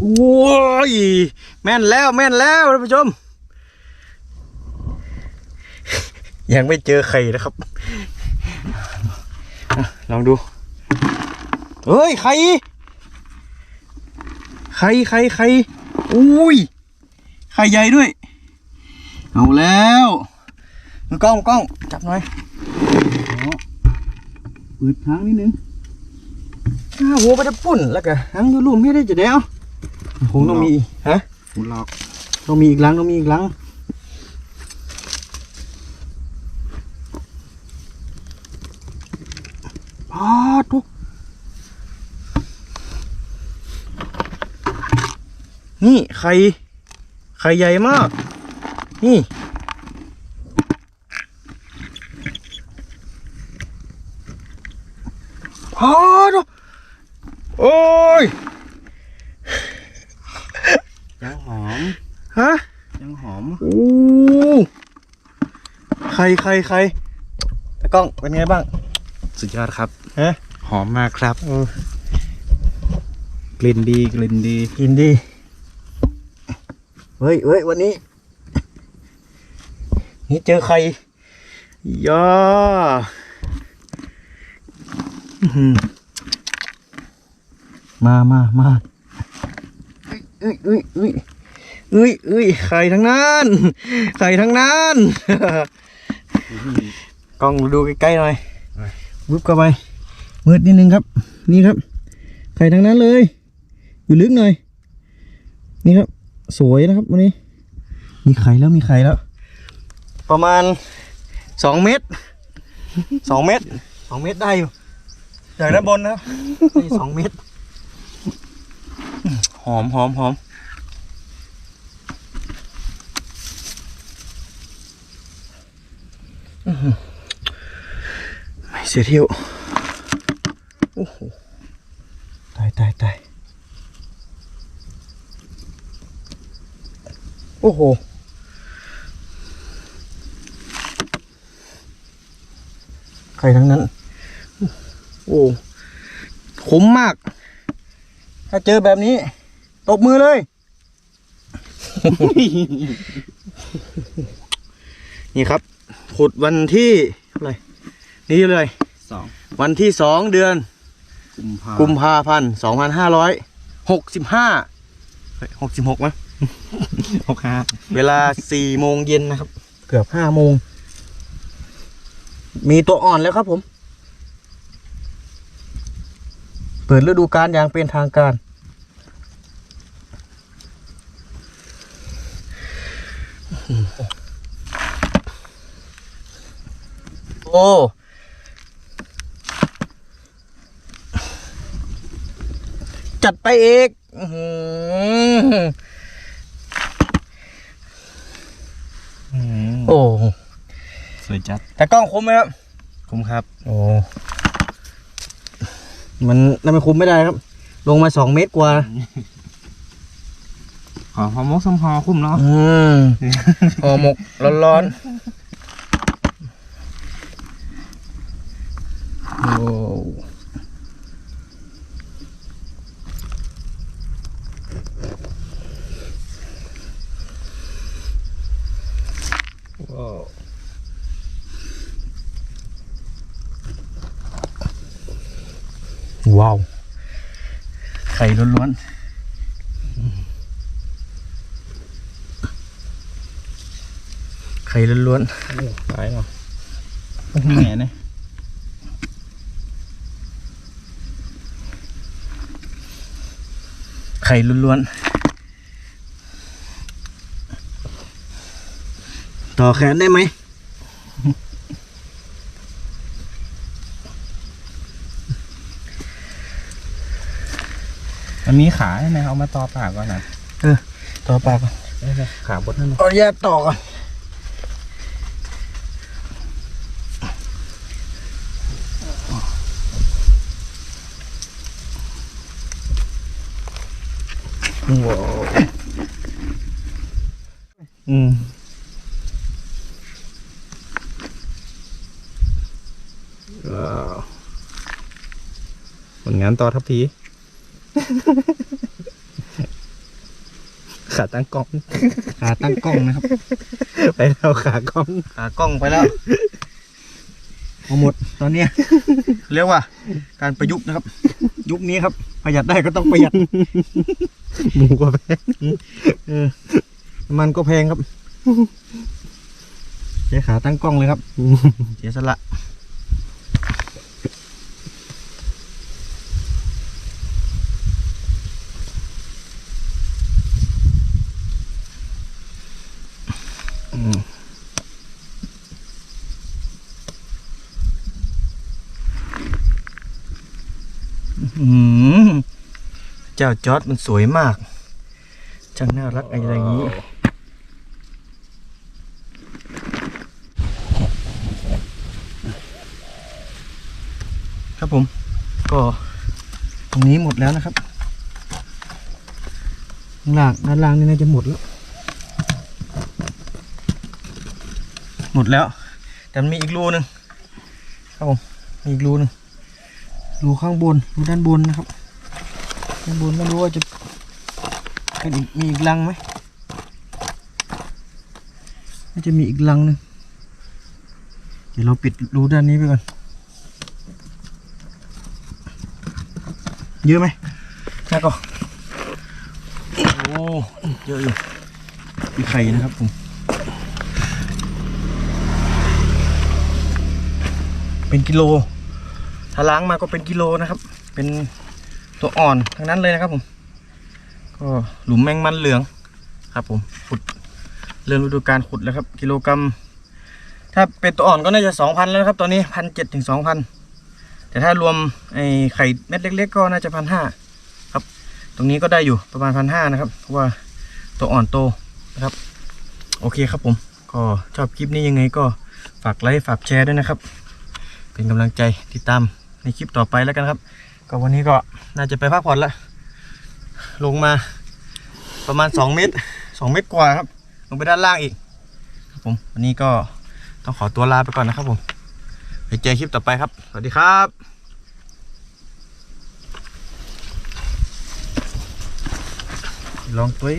โอ้ยแม่นแล้วแม่นแล้วท่านผู้ชม ยังไม่เจอไข่นะครับอลองดูเฮ้ยไข่ไข่ไข่ไข่อุ้ยไข่ใหญ่ด้วย เอาแล้วมือกล้องมือกล้อง จับหน่อยเปิดทางนิดนึงอ้าหัวไปจะปุ่นแล้วก็หังอยูรูมไม่ได้จะได้เอา คงต้องมีฮะหุ่นหลอกต้องมีอีกหลังต้องมีอีกหลังพาทุกนี่ไข่ไข่ใหญ่มาก นี่พาทุกโอ้ย ยังหอม ฮะ ยังหอม โอ้ใครใครใครตะกล้องเป็นไงบ้าง สุดยอดครับฮะหอมมากครับ เออกลิ่นดีกลิ่นดี กินดี เฮ้ยเฮ้ยวันนี้ นี่เจอใครย่าอื้อหือมามามาเอ้ยเอ้ยเอ้ย เอ้ยเอ้ยไข่ทั้งนั้นไข่ทั้งนั้นกล้องดูใกล้ๆหน่อยวุบเข้าไปมืดนิดนึงครับ นี่ครับ ไข่ทั้งนั้นเลย อยู่ลึกหน่อย นี่ครับ สวยนะครับวันนี้ มีไข่แล้วมีไข่แล้ว ประมาณสองเมตรสองเมตรสองเมตรได้อยู่จากด้านบนนะครับนี่สองเมตร หอมหอมหอมอื้อหือไม่ เสียเที่ยว โอ้โห ตายตายตายโอ้โห ใครทั้งนั้น โอ้คุ้มมาก ถ้าเจอแบบนี้ ตบมือเลย นี่ครับ ขุดวันที่เท่าไหร่ นี่เลย สองวันที่สองเดือน กุมภากุมภาพันธ์สองพันห้าร้อยหกสิบห้าหกสิบหกมั้ยหกห้าเวลาสี่โมงเย็นนะครับ เกือบห้าโมง มีตัวอ่อนแล้วครับผม เปิดฤดูกาลอย่างเป็นทางการ โอ้ จัดไปเอกอื้อหือโอ้สวยจัด แต่กล้องคุ้มไหมครับคุ้มครับ โอ้ มันน่าไม่คุ้มไม่ได้ครับ ลงมาสองเมตรกว่า หอมหอมมกสมหอคุ้มเนาะอืมห่อหมกร้อนๆ ว้าว ไข่ล้วนๆ ไข่ล้วนตายเนาะมันแหน่เนี่ยๆไข่ล้วนๆ ต่อแขนได้ไหม มันมีขาใช่ไหมเอามาต่อปากก่อนนะต่อปากก่อนขาบดนั่นขออนุญาตต่อก่อนว้าวอืมว้าวผลงานต่อทัพพี ขาตั้งกล้อง ขาตั้งกล้องนะครับ ไปแล้วขากล้อง ขากล้องไปแล้วเอาหมดตอนเนี้ยเรียกว่า การประยุกต์นะครับ ยุคนี้ครับ ประหยัดได้ก็ต้องประหยัด หมูก็แพงเออน้ำมันก็แพงครับใช้ขาตั้งกล้องเลยครับเสียสละ เจ้าจอร์ดมันสวยมาก จังน่ารักอะไรอย่างนี้ ครับผม ก็ตรงนี้หมดแล้วนะครับข้างล่างด้านล่างนี่น่าจะหมดแล้ว หมดแล้ว แต่มันมีอีกรูหนึ่งครับผม มีอีกรูหนึ่ง รูข้างบนรูด้านบนนะครับด้านบนไม่รู้ว่าจะเป็นอีกมีอีกรังไหมน่าจะมีอีกรังหนึ่งเดี๋ยวเราปิดรูด้านนี้ไปก่อนเยอะไหมแล้วก็โอ้เยอะอยู่มีไข่นะครับผมเป็นกิโล ถ้าล้างมาก็เป็นกิโลนะครับ เป็นตัวอ่อนทั้งนั้นเลยนะครับผม ก็หลุมแมงมันเหลืองครับผมขุดเรื่องฤดูการขุดแล้วครับ กิโลกรัม ถ้าเป็นตัวอ่อนก็น่าจะสองพันแล้วครับ ตอนนี้พันเจ็ดถึงสองพันแต่ถ้ารวมไอ้ไข่เม็ดเล็ก ๆ ก็น่าจะพันห้าครับ ตรงนี้ก็ได้อยู่ประมาณพันห้านะครับเพราะว่าตัวอ่อนโตนะครับ โอเคครับผม ก็ชอบคลิปนี้ยังไงก็ฝากไลค์ฝากแชร์ด้วยนะครับ เป็นกำลังใจติดตาม ในคลิปต่อไปแล้วกันครับ ก็วันนี้ก็น่าจะไปพักผ่อนละลงมาประมาณ 2 เมตร 2 เมตรกว่าครับ ลงไปด้านล่างอีกครับผมวันนี้ก็ต้องขอตัวลาไปก่อนนะครับผมไปเจอคลิปต่อไปครับ สวัสดีครับลองตัว